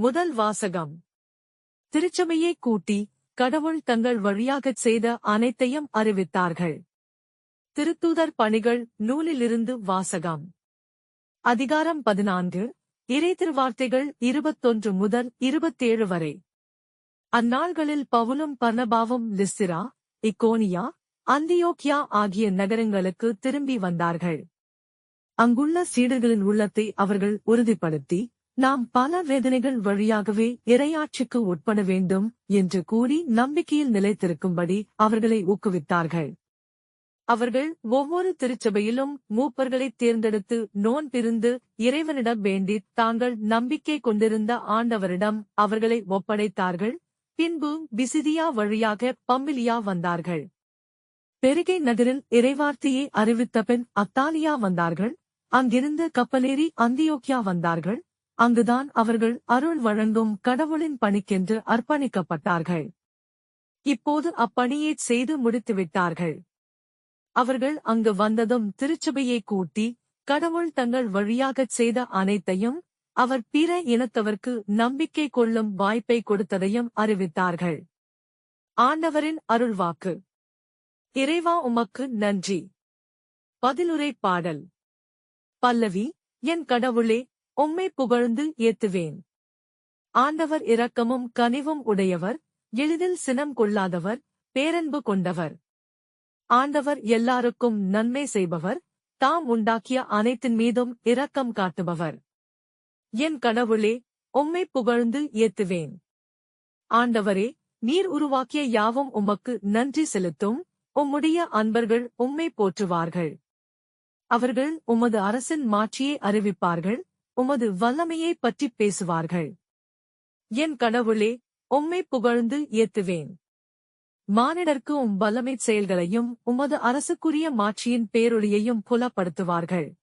முதல் வாசகம். திருச்சபையை கூட்டி கடவுள் தங்கள் வழியாகச் செய்த அனைத்தையும் அறிவித்தார்கள். திருத்தூதர் பணிகள் நூலிலிருந்து வாசகம். அதிகாரம் பதினான்கு இறை திருவார்த்தைகள் இருபத்தொன்று முதல் இருபத்தேழு வரை. அந்நாள்களில் பவுலும் பர்ணபாவும் லிஸ்திரா இக்கோனியா அந்தியோக்கியா ஆகிய நகரங்களுக்கு திரும்பி வந்தார்கள். அங்குள்ள சீடர்களின் உள்ளத்தை அவர்கள் உறுதிப்படுத்தி நாம் பல வேதனைகள் வழியாகவே இரையாட்சிக்கு உட்பட வேண்டும் என்று கூறி நம்பிக்கையில் நிலைத்திருக்கும்படி அவர்களை ஊக்குவித்தார்கள். அவர்கள் ஒவ்வொரு திருச்சபையிலும் மூப்பர்களைத் தேர்ந்தெடுத்து நோன்பிருந்து இறைவனிடம் வேண்டி தாங்கள் நம்பிக்கை கொண்டிருந்த ஆண்டவரிடம் அவர்களை ஒப்படைத்தார்கள். பின்பு பிசிதியா வழியாக பம்பிலியா வந்தார்கள். பெருகை நகரில் இறைவார்த்தையை அறிவித்த பின் அத்தாலியா வந்தார்கள். அங்கிருந்து கப்பலேறி அந்தியோக்கியா வந்தார்கள். அங்குதான் அவர்கள் அருள் வழங்கும் கடவுளின் பணிக்கென்று அர்ப்பணிக்கப்பட்டார்கள். இப்போது அப்பணியை செய்து முடித்துவிட்டார்கள். அவர்கள் அங்கு வந்ததும் திருச்சபையை கூட்டி கடவுள் தங்கள் வழியாகச் செய்த அனைத்தையும் அவர் பிற இனத்தவர்க்கு நம்பிக்கை கொள்ளும் வாய்ப்பை கொடுத்ததையும் அறிவித்தார்கள். ஆண்டவரின் அருள்வாக்கு. இறைவா உமக்கு நன்றி. பதிலுரை பாடல். பல்லவி என் கடவுளே உம்மை புகழ்ந்து ஏத்துவேன். ஆண்டவர் இரக்கமும் கனிவும் உடையவர் எளிதில் சினம் கொள்ளாதவர் பேரன்பு கொண்டவர். ஆண்டவர் எல்லாருக்கும் நன்மை செய்பவர் தாம் உண்டாக்கிய அனைத்தின் மீதும் இரக்கம் காட்டுபவர். என் கடவுளே உம்மை புகழ்ந்து ஏத்துவேன். ஆண்டவரே நீர் உருவாக்கிய யாவும் உமக்கு நன்றி செலுத்தும் உம்முடைய அன்பர்கள் உம்மை போற்றுவார்கள். அவர்கள் உமது அரசின் மாட்சியை அறிவிப்பார்கள் உமது வல்லமையை பற்றிப் பேசுவார்கள். என் கடவுளே உம்மை புகழ்ந்து ஏத்துவேன். மானிடர்க்கு உம் வல்லமை செயல்களையும் உமது அரசுக்குரிய மாட்சியின் பேரொளியையும் புலப்படுத்துவார்கள்.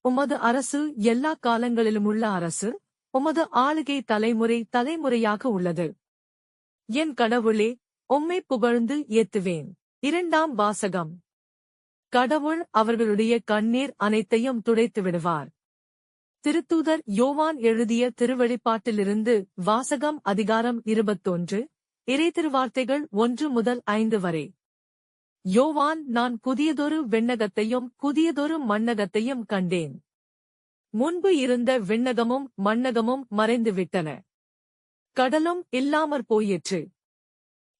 உமது அரசு எல்லா காலங்களிலும் உள்ள அரசு உமது ஆளுகை தலைமுறை தலைமுறையாக உள்ளது. என் கடவுளே உம்மை புகழ்ந்து ஏத்துவேன். இரண்டாம் வாசகம். கடவுள் அவர்களுடைய கண்ணீர் அனைத்தையும் துடைத்து விடுவார் திருத்தூதர் யோவான் எழுதிய திருவெளிப்பாட்டிலிருந்து வாசகம் அதிகாரம் இருபத்தொன்று இறை திருவார்த்தைகள் ஒன்று முதல் ஐந்து வரை. யோவான் நான் புதியதொரு விண்ணகத்தையும் புதியதொரு மண்ணகத்தையும் கண்டேன். முன்பு இருந்த விண்ணகமும் மண்ணகமும் மறைந்துவிட்டன. கடலும் இல்லாமற் போயிற்று.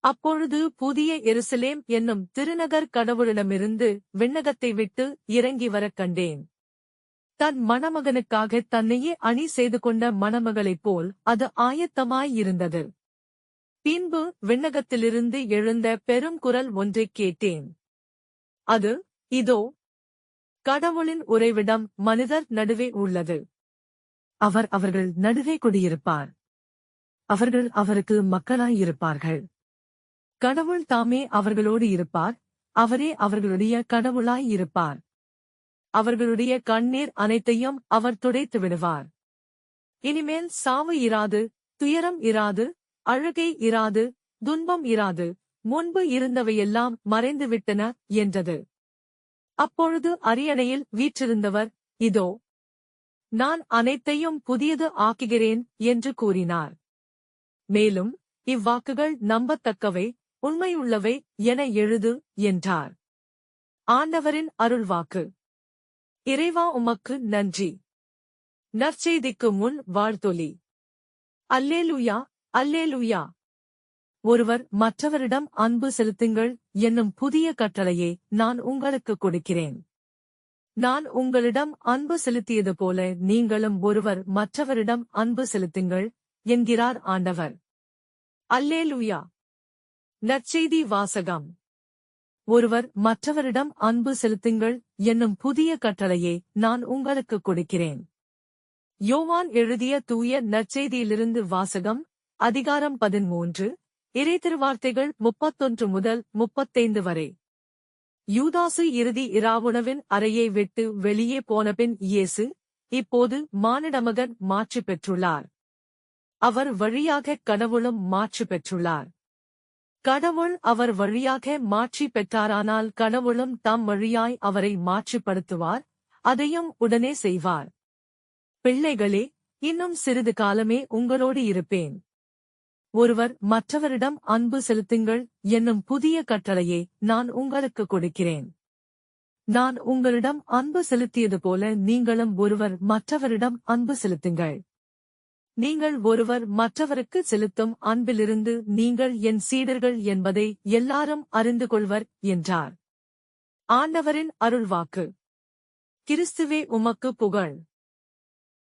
அப்பொழுது புதிய எருசலேம் என்னும் திருநகர் கடவுளிடமிருந்து விண்ணகத்தை விட்டு இறங்கி வரக் கண்டேன். தன் மணமகனுக்காக தன்னையே அணி செய்து கொண்ட மணமகளைப் போல் அது ஆயத்தமாயிருந்தது பின்பு விண்ணகத்திலிருந்து எழுந்த பெரும் குரல் ஒன்றைக் கேட்டேன். அது இதோ கடவுளின் உறைவிடம் மனிதர் நடுவே உள்ளது. அவர் அவர்கள் நடுவே குடியிருப்பார். அவர்கள் அவருக்கு மக்களாயிருப்பார்கள். கடவுள் தாமே அவர்களோடு இருப்பார். அவரே அவர்களுடைய கடவுளாயிருப்பார் அவர்களுடைய கண்ணீர் அனைத்தையும் அவர் துடைத்து விடுவார். இனிமேல் சாவு இராது துயரம் இராது அழுகை இராது துன்பம் இராது முன்பு இருந்தவையெல்லாம் மறைந்துவிட்டன என்றது. அப்பொழுது அரியணையில் வீற்றிருந்தவர் இதோ நான் அனைத்தையும் புதியது ஆக்குகிறேன் என்று கூறினார். மேலும் இவ்வாக்குகள் நம்பத்தக்கவை உண்மையுள்ளவை என எழுது என்றார். ஆண்டவரின் அருள்வாக்கு. இறைவா உமக்கு நன்றி. நற்செய்திக்கு முன் வாழ்த்தொலி. அல்லேலுயா அல்லேலுயா. ஒருவர் மற்றவரிடம் அன்பு செலுத்துங்கள் என்னும் புதிய கட்டளையை நான் உங்களுக்கு கொடுக்கிறேன். நான் உங்களிடம் அன்பு செலுத்தியது போல நீங்களும் ஒருவர் மற்றவரிடம் அன்பு செலுத்துங்கள் என்கிறார் ஆண்டவர். அல்லேலுயா. நற்செய்தி வாசகம். ஒருவர் மற்றவரிடம் அன்பு செலுத்துங்கள் என்னும் புதிய கட்டளையை நான் உங்களுக்கு கொடுக்கிறேன். யோவான் எழுதிய தூய நற்செய்தியிலிருந்து வாசகம் அதிகாரம் பதிமூன்று இறை திருவார்த்தைகள் முப்பத்தொன்று முதல் முப்பத்தைந்து வரை. யூதாசு இறுதி இராவுணவின் அறையை விட்டு வெளியே போனபின் இயேசு இப்போது மானிடமகன் மாற்றி பெற்றுள்ளார். அவர் வழியாக கடவுளும் மாற்றி பெற்றுள்ளார். கடவுள் அவர் வழியாக மாற்றி பெற்றாரானால் கடவுளும் தம் வழியாய் அவரை மாற்றிப்படுத்துவார் அதையும் உடனே செய்வார். பிள்ளைகளே இன்னும் சிறிது காலமே உங்களோடு இருப்பேன். ஒருவர் மற்றவரிடம் அன்பு செலுத்துங்கள் என்னும் புதிய கட்டளையை நான் உங்களுக்கு கொடுக்கிறேன். நான் உங்களிடம் அன்பு செலுத்தியது போல நீங்களும் ஒருவர் மற்றவரிடம் அன்பு செலுத்துங்கள். நீங்கள் ஒருவர் மற்றவருக்கு செலுத்தும் அன்பிலிருந்து நீங்கள் என் சீடர்கள் என்பதை எல்லாரும் அறிந்து கொள்வர் என்றார். ஆண்டவரின் அருள்வாக்கு. கிறிஸ்துவே உமக்கு புகழ்.